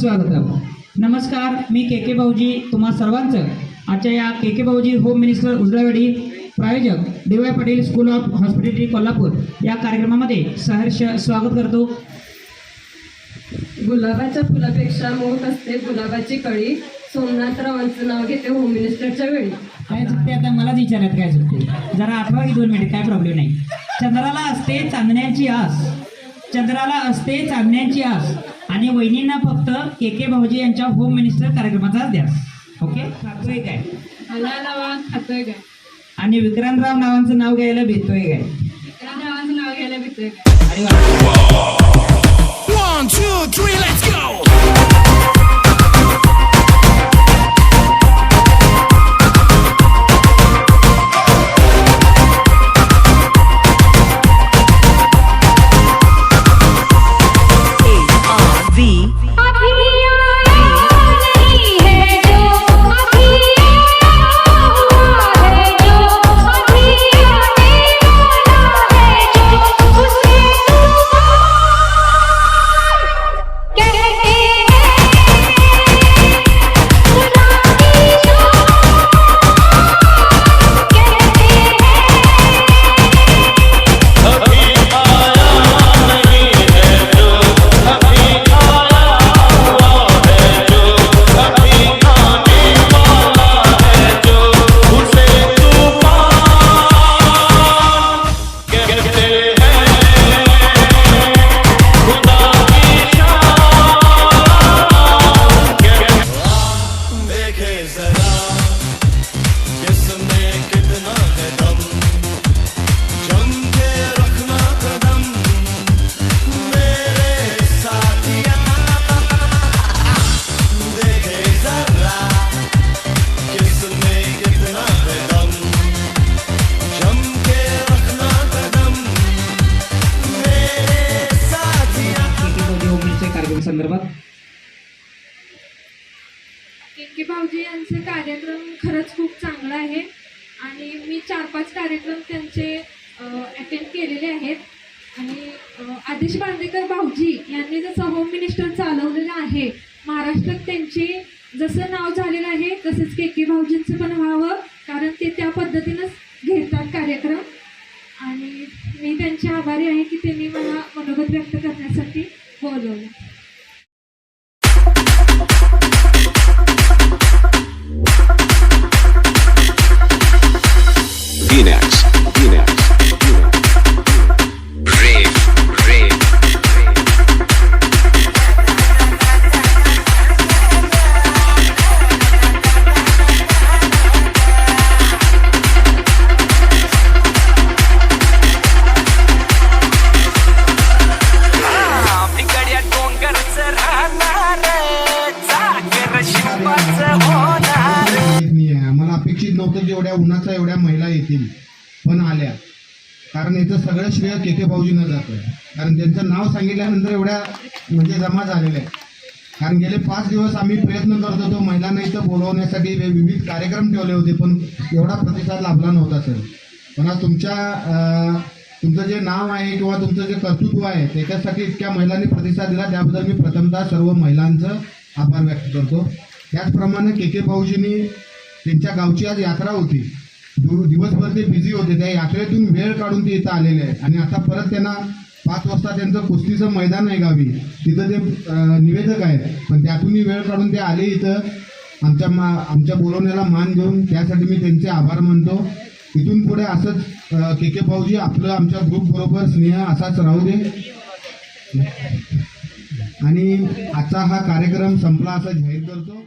सुस्वागतम नमस्कार मी के के भाऊजी तुम्हा सर्वांचं. आजच्या या के के भाऊजी होम मिनिस्टर उजळावेडी प्रायोजक D Y Patil school of hospitality Kolhapur. या कार्यक्रमामध्ये सहर्ष स्वागत करतो. गुलाबाच्या फुलापेक्षा मोठ असते गुलाबाची कळी. सोमनाथरावांचं नाव घेते होम मिनिस्टरच्या वेळी. काय चुकते आता? मलाच विचारत काय चुकते जरा आठवा की दोन मिनिट? काय प्रॉब्लेम नाही. चंद्राला असते चांदण्याची आस. चंद्राला असते चांदण्याची आस. आणि वहिनींना फक्त के के भाऊजी यांच्या होम मिनिस्टर कार्यक्रमाचा ध्यास ओके खातोय काय? खातोय काय? आणि विक्रांतराव नावांचं नाव घ्यायला भेटतोय काय? नावाचं नाव घ्यायला भेटतोय काय? आणि वा- One, two, three, let's go! संदर्भात? केके भाऊजी यांचे कार्यक्रम खरंच खूप चांगला आहे आणि मी चार पाच कार्यक्रम त्यांचे अटेंड केलेले आहेत. आणि आदेश बांदेकर भाऊजी यांनी जसं होम मिनिस्टर चालवलेलं आहे महाराष्ट्रात त्यांचे जसं नाव झालेलं आहे तसंच के के भाऊजींचं पण व्हावं कारण ते त्या पद्धतीनंच घेतात कार्यक्रम. आणि मी त्यांचे आभारी आहे की त्यांनी मला मनोगत व्यक्त करण्यासाठी Argentina. एवढ्या उन्हाचा एवढ्या महिला येतील पण आल्या. कारण याचं सगळं श्रेय के के भाऊजींना जातं कारण त्यांचं नाव सांगितल्यानंतर एवढ्या म्हणजे जमा झालेल्या आहेत. कारण गेले पाच दिवस आम्ही प्रयत्न करत होतो महिलांना इथं बोलवण्यासाठी वे- विविध कार्यक्रम ठेवले होते पण एवढा प्रतिसाद लाभला नव्हता सर. पण आज तुमच्या तुमचं जे नाव आहे किंवा तुमचं जे कर्तृत्व आहे त्याच्यासाठी इतक्या महिलांनी प्रतिसाद दिला. त्याबद्दल मी प्रथमतः सर्व महिलांचं आभार व्यक्त करतो. त्याचप्रमाणे के के भाऊजींनी त्यांच्या गावची आज यात्रा होती. दिवसभर ते बिझी होते. त्या यात्रेतून वेळ काढून ते इथं आलेले आहे आणि आता परत त्यांना पाच वाजता त्यांचं कुस्तीचं मैदान आहे गावी. तिथं ते निवेदक आहेत. पण त्यातूनही वेळ काढून ते आले इथं. आमच्या मा आमच्या बोलवण्याला मान देऊन त्यासाठी मी त्यांचे आभार मानतो. इथून पुढे असंच के के भाऊजी आपलं आमच्या ग्रुप बरोबर स्नेह असाच राहू दे. आणि आजचा हा कार्यक्रम संपला असं जाहीर करतो.